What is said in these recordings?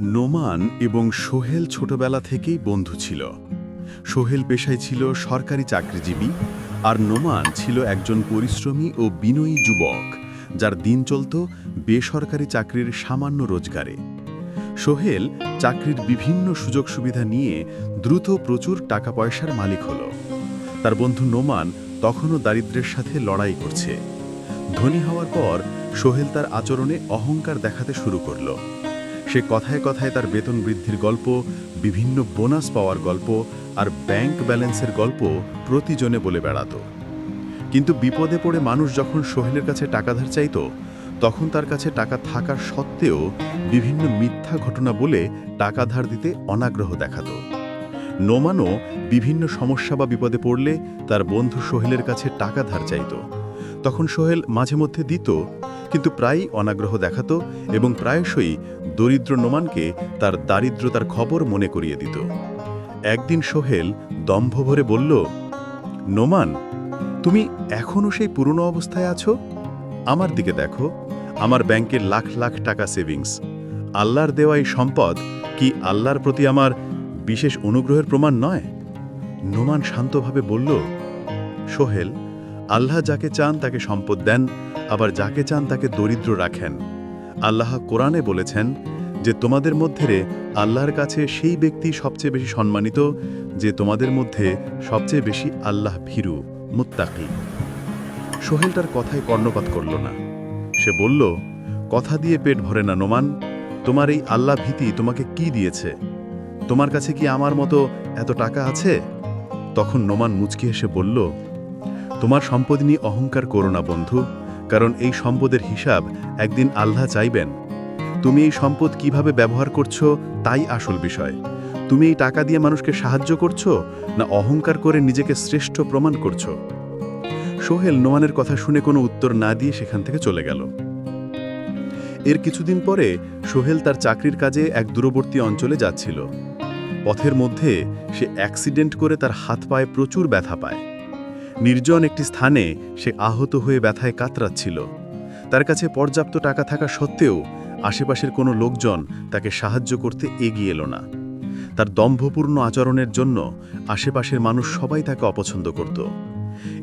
নোমান এবং সোহেল ছোটবেলা থেকেই বন্ধু ছিল। সোহেল পেশায় ছিল সরকারি চাকরিজীবী আর নোমান ছিল একজন পরিশ্রমী ও বিনয়ী যুবক, যার দিন চলত বেসরকারি চাকরির সামান্য রোজগারে। সোহেল চাকরির বিভিন্ন সুযোগ সুবিধা নিয়ে দ্রুত প্রচুর টাকা পয়সার মালিক হল। তার বন্ধু নোমান তখনও দারিদ্র্যের সাথে লড়াই করছে। ধনী হওয়ার পর সোহেল তার আচরণে অহংকার দেখাতে শুরু করল। সে কথায় কথায় তার বেতন বৃদ্ধির গল্প, বিভিন্ন বোনাস পাওয়ার গল্প আর ব্যাংক ব্যালেন্সের গল্প প্রতিজনে বলে বেড়াত। কিন্তু বিপদে পড়ে মানুষ যখন সোহেলের কাছে টাকা ধার চাইত, তখন তার কাছে টাকা থাকার সত্ত্বেও বিভিন্ন মিথ্যা ঘটনা বলে টাকা ধার দিতে অনাগ্রহ দেখাত। নোমানও বিভিন্ন সমস্যা বা বিপদে পড়লে তার বন্ধু সোহেলের কাছে টাকা ধার চাইত। তখন সোহেল মাঝে মধ্যে দিত, কিন্তু প্রায়ই অনাগ্রহ দেখাত এবং প্রায়শই দরিদ্র নোমানকে তার দারিদ্রতার খবর মনে করিয়ে দিত। একদিন সোহেল দম্ভ ভরে বলল, নোমান, তুমি এখনও সেই পুরনো অবস্থায় আছো? আমার দিকে দেখো, আমার ব্যাংকের লাখ লাখ টাকা সেভিংস। আল্লাহর দেওয়া এই সম্পদ কি আল্লাহর প্রতি আমার বিশেষ অনুগ্রহের প্রমাণ নয়? নোমান শান্তভাবে বলল, সোহেল, আল্লাহ যাকে চান তাকে সম্পদ দেন, আবার যাকে চান তাকে দরিদ্র রাখেন। আল্লাহ কোরআনে বলেছেন যে তোমাদের মধ্যে আল্লাহর কাছে সেই ব্যক্তি সবচেয়ে বেশি সম্মানিত, যে তোমাদের মধ্যে সবচেয়ে বেশি আল্লাহ ভীরু, মুত্তাকি। সোহেল তার কথায় কর্ণপাত করল না। সে বলল, কথা দিয়ে পেট ভরে না, নোমান। তোমার এই আল্লাহ ভীতি তোমাকে কি দিয়েছে? তোমার কাছে কি আমার মতো এত টাকা আছে? তখন নোমান মুচকি হেসে বলল, তোমার সম্পদ নিয়ে অহংকার করো না, বন্ধু, কারণ এই সম্পদের হিসাব একদিন আল্লাহ চাইবেন। তুমি এই সম্পদ কীভাবে ব্যবহার করছ তাই আসল বিষয়। তুমি এই টাকা দিয়ে মানুষকে সাহায্য করছ না অহংকার করে নিজেকে শ্রেষ্ঠ প্রমাণ করছ? সোহেল নোমানের কথা শুনে কোনো উত্তর না দিয়ে সেখান থেকে চলে গেল। এর কিছুদিন পরে সোহেল তার চাকরির কাজে এক দূরবর্তী অঞ্চলে যাচ্ছিল। পথের মধ্যে সে অ্যাক্সিডেন্ট করে তার হাত পায়ে প্রচুর ব্যথা পায়। নির্জন একটি স্থানে সে আহত হয়ে ব্যথায় কাতরাচ্ছিল। তার কাছে পর্যাপ্ত টাকা থাকা সত্ত্বেও আশেপাশের কোনো লোকজন তাকে সাহায্য করতে এগিয়ে এলো না। তার দম্ভপূর্ণ আচরণের জন্য আশেপাশের মানুষ সবাই তাকে অপছন্দ করত।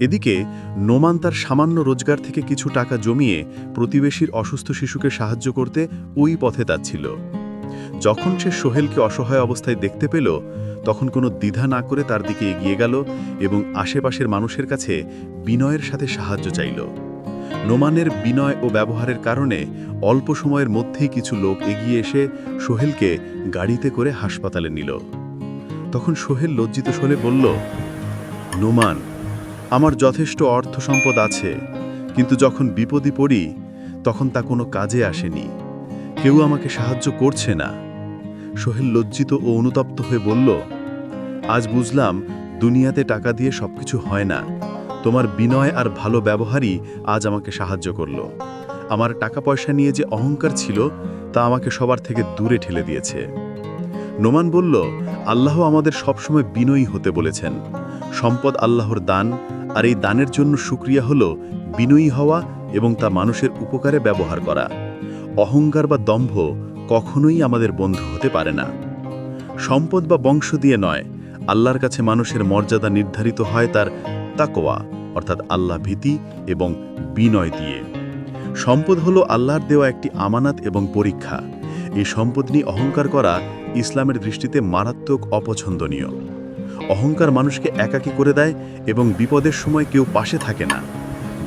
এদিকে, নোমান তার সামান্য রোজগার থেকে কিছু টাকা জমিয়ে প্রতিবেশীর অসুস্থ শিশুকে সাহায্য করতে ওই পথে যাচ্ছিল। যখন সে সোহেলকে অসহায় অবস্থায় দেখতে পেল, তখন কোনো দ্বিধা না করে তার দিকে এগিয়ে গেল এবং আশেপাশের মানুষের কাছে বিনয়ের সাথে সাহায্য চাইল। নোমানের বিনয় ও ব্যবহারের কারণে অল্প সময়ের মধ্যেই কিছু লোক এগিয়ে এসে সোহেলকে গাড়িতে করে হাসপাতালে নিল। তখন সোহেল লজ্জিত স্বরে বলল, নোমান, আমার যথেষ্ট অর্থ সম্পদ আছে, কিন্তু যখন বিপদে পড়ি, তখন তা কোনো কাজে আসেনি। কেউ আমাকে সাহায্য করছে না। সোহেল লজ্জিত ও অনুতপ্ত হয়ে বলল, আজ বুঝলাম দুনিয়াতে টাকা দিয়ে সবকিছু হয় না। তোমার বিনয় আর ভালো ব্যবহারই আজ আমাকে সাহায্য করল। আমার টাকা পয়সা নিয়ে যে অহংকার ছিল, তা আমাকে সবার থেকে দূরে ঠেলে দিয়েছে। নোমান বলল, আল্লাহ আমাদের সবসময় বিনয়ী হতে বলেছেন। সম্পদ আল্লাহর দান, আর এই দানের জন্য সুক্রিয়া হল বিনয়ী হওয়া এবং তা মানুষের উপকারে ব্যবহার করা। অহংকার বা দম্ভ কখনোই আমাদের বন্ধু হতে পারে না। সম্পদ বা বংশ দিয়ে নয়, আল্লাহর কাছে মানুষের মর্যাদা নির্ধারিত হয় তার তাকোয়া অর্থাৎ আল্লাহ ভীতি এবং বিনয় দিয়ে। সম্পদ হলো আল্লাহর দেওয়া একটি আমানাত এবং পরীক্ষা। এই সম্পদ নিয়ে অহংকার করা ইসলামের দৃষ্টিতে মারাত্মক অপছন্দনীয়। অহংকার মানুষকে একাকী করে দেয় এবং বিপদের সময় কেউ পাশে থাকে না।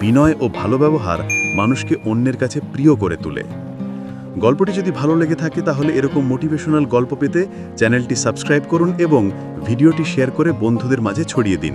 বিনয় ও ভালো ব্যবহার মানুষকে অন্যের কাছে প্রিয় করে তোলে। গল্পটি যদি ভালো লেগে থাকে তাহলে এরকম মোটিভেশনাল গল্প পেতে চ্যানেলটি সাবস্ক্রাইব করুন এবং ভিডিওটি শেয়ার করে বন্ধুদের মাঝে ছড়িয়ে দিন।